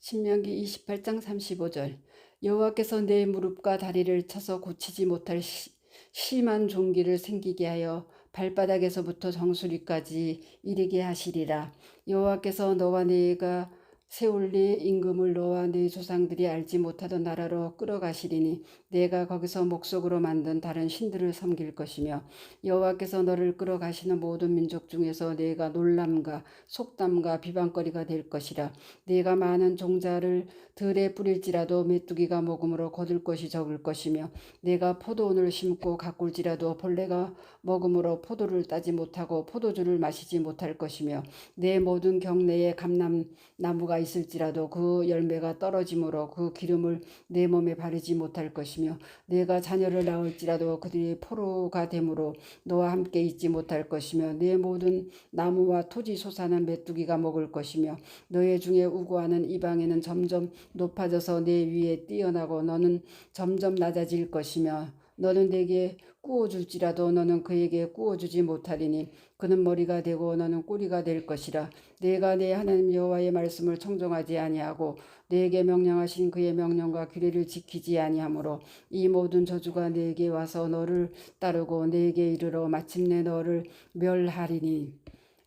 신명기 28장 35절. 여호와께서 내 무릎과 다리를 쳐서 고치지 못할 시, 심한 종기를 생기게 하여 발바닥에서부터 정수리까지 이르게 하시리라. 여호와께서 너와 내가 세울 네 임금을 너와 네 조상들이 알지 못하던 나라로 끌어가시리니 내가 거기서 목속으로 만든 다른 신들을 섬길 것이며 여호와께서 너를 끌어가시는 모든 민족 중에서 내가 놀람과 속담과 비방거리가 될 것이라. 내가 많은 종자를 들에 뿌릴지라도 메뚜기가 먹음으로 거둘 것이 적을 것이며 내가 포도원을 심고 가꿀지라도 벌레가 먹음으로 포도를 따지 못하고 포도주를 마시지 못할 것이며 내 모든 경내에 감람나무가 있을지라도 그 열매가 떨어짐으로 그 기름을 내 몸에 바르지 못할 것이며 내가 자녀를 낳을지라도 그들이 포로가 되므로 너와 함께 있지 못할 것이며 내 모든 나무와 토지 솟아는 메뚜기가 먹을 것이며 너의 중에 우고하는 이방에는 점점 높아져서 내 위에 뛰어나고 너는 점점 낮아질 것이며 너는 내게 꾸어줄지라도 너는 그에게 꾸어주지 못하리니 그는 머리가 되고 너는 꼬리가 될 것이라. 내가 내 하나님 여호와의 말씀을 청종하지 아니하고 내게 명령하신 그의 명령과 규례를 지키지 아니하므로 이 모든 저주가 내게 와서 너를 따르고 내게 이르러 마침내 너를 멸하리니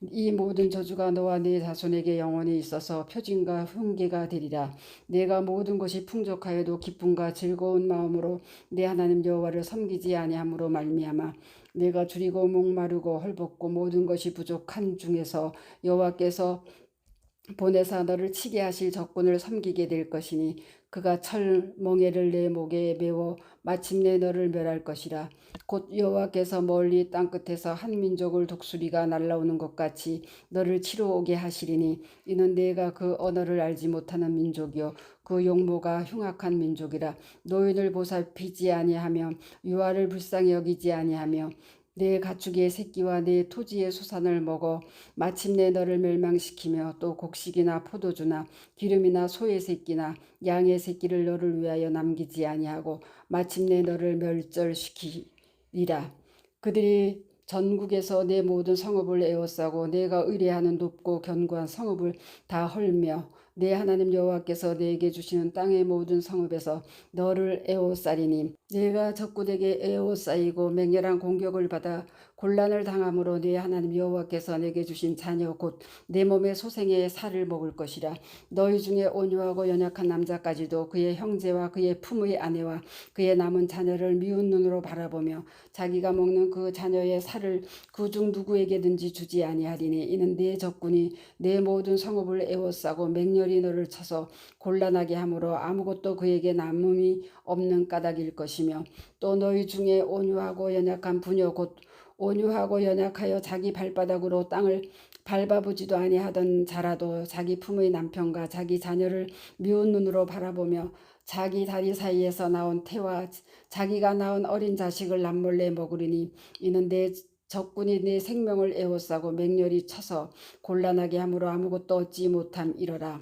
이 모든 저주가 너와 네 자손에게 영원히 있어서 표징과 흉계가 되리라. 내가 모든 것이 풍족하여도 기쁨과 즐거운 마음으로 내 하나님 여호와를 섬기지 아니함으로 말미암아 내가 줄이고 목마르고 헐벗고 모든 것이 부족한 중에서 여호와께서 보내사 너를 치게 하실 적군을 섬기게 될 것이니 그가 철 멍에를 내 목에 메워 마침내 너를 멸할 것이라. 곧 여호와께서 멀리 땅 끝에서 한 민족을 독수리가 날라오는 것 같이 너를 치러 오게 하시리니 이는 내가 그 언어를 알지 못하는 민족이요. 그 용모가 흉악한 민족이라. 노인을 보살피지 아니하며 유아를 불쌍히 여기지 아니하며 내 가축의 새끼와 내 토지의 소산을 먹어 마침내 너를 멸망시키며 또 곡식이나 포도주나 기름이나 소의 새끼나 양의 새끼를 너를 위하여 남기지 아니하고 마침내 너를 멸절시키리라. 그들이 전국에서 내 모든 성읍을 에워싸고 내가 의뢰하는 높고 견고한 성읍을 다 헐며 내 하나님 여호와께서 내게 주시는 땅의 모든 성읍에서 너를 에워싸리니 내가 적군에게 에워싸이고 맹렬한 공격을 받아 곤란을 당함으로 내 하나님 여호와께서 내게 주신 자녀 곧 내 몸의 소생의 살을 먹을 것이라. 너희 중에 온유하고 연약한 남자까지도 그의 형제와 그의 품의 아내와 그의 남은 자녀를 미운 눈으로 바라보며 자기가 먹는 그 자녀의 살을 그 중 누구에게든지 주지 아니하리니 이는 내 적군이 내 모든 성읍을 에워싸고 맹렬히 너를 쳐서 곤란하게 함으로 아무것도 그에게 남음이 없는 까닭일 것이며 또 너희 중에 온유하고 연약한 부녀 곧 온유하고 연약하여 자기 발바닥으로 땅을 밟아보지도 아니하던 자라도 자기 품의 남편과 자기 자녀를 미운 눈으로 바라보며 자기 다리 사이에서 나온 태와 자기가 낳은 어린 자식을 남몰래 먹으리니 이는 내 적군이 내 생명을 에워싸고 맹렬히 쳐서 곤란하게 함으로 아무것도 얻지 못함 이러라.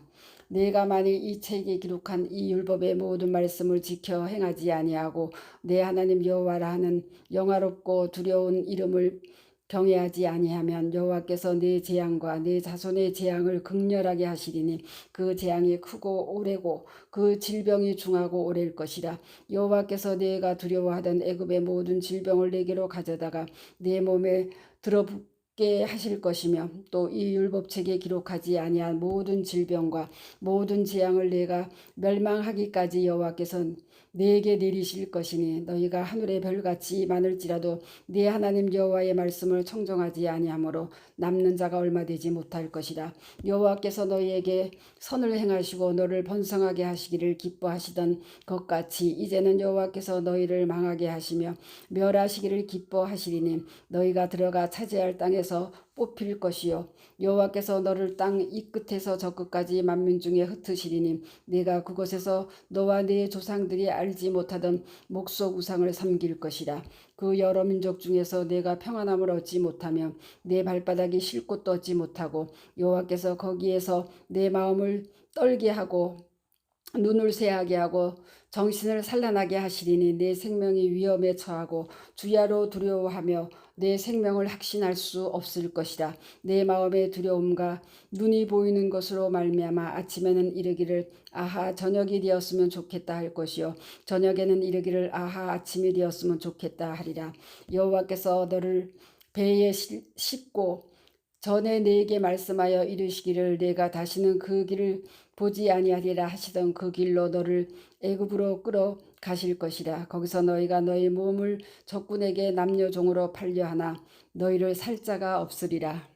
내가 만일 이 책에 기록한 이 율법의 모든 말씀을 지켜 행하지 아니하고 내 하나님 여호와라 하는 영화롭고 두려운 이름을 경외하지 아니하면 여호와께서 내 재앙과 내 자손의 재앙을 극렬하게 하시리니 그 재앙이 크고 오래고 그 질병이 중하고 오래일 것이라. 여호와께서 내가 두려워하던 애굽의 모든 질병을 내게로 가져다가 내 몸에 들어붓 게 하실 것이며 또 이 율법책에 기록하지 아니한 모든 질병과 모든 재앙을 내가 멸망하기까지 여호와께서 내게 내리실 것이니 너희가 하늘의 별같이 많을지라도 네 하나님 여호와의 말씀을 청정하지 아니하므로 남는 자가 얼마 되지 못할 것이라. 여호와께서 너희에게 선을 행하시고 너를 번성하게 하시기를 기뻐하시던 것 같이 이제는 여호와께서 너희를 망하게 하시며 멸하시기를 기뻐하시리니 너희가 들어가 차지할 땅에서 뽑힐 것이요. 여호와께서 너를 땅 이 끝에서 저 끝까지 만민 중에 흩으시리니 내가 그곳에서 너와 네 조상들이 알지 못하던 목속 우상을 섬길 것이라. 그 여러 민족 중에서 내가 평안함을 얻지 못하며 내 발바닥이 쉴 곳도 얻지 못하고 여호와께서 거기에서 내 마음을 떨게 하고 눈을 새하게 하고 정신을 산란하게 하시리니 내 생명이 위험에 처하고 주야로 두려워하며 내 생명을 확신할 수 없을 것이라. 내 마음의 두려움과 눈이 보이는 것으로 말미암아 아침에는 이르기를 아하 저녁이 되었으면 좋겠다 할 것이요. 저녁에는 이르기를 아하 아침이 되었으면 좋겠다 하리라. 여호와께서 너를 배에 실- 싣고 전에 네게 말씀하여 이르시기를 내가 다시는 그 길을 보지 아니하리라 하시던 그 길로 너를 애굽으로 끌어 가실 것이라. 거기서 너희가 너희 몸을 적군에게 남녀 종으로 팔려 하나 너희를 살 자가 없으리라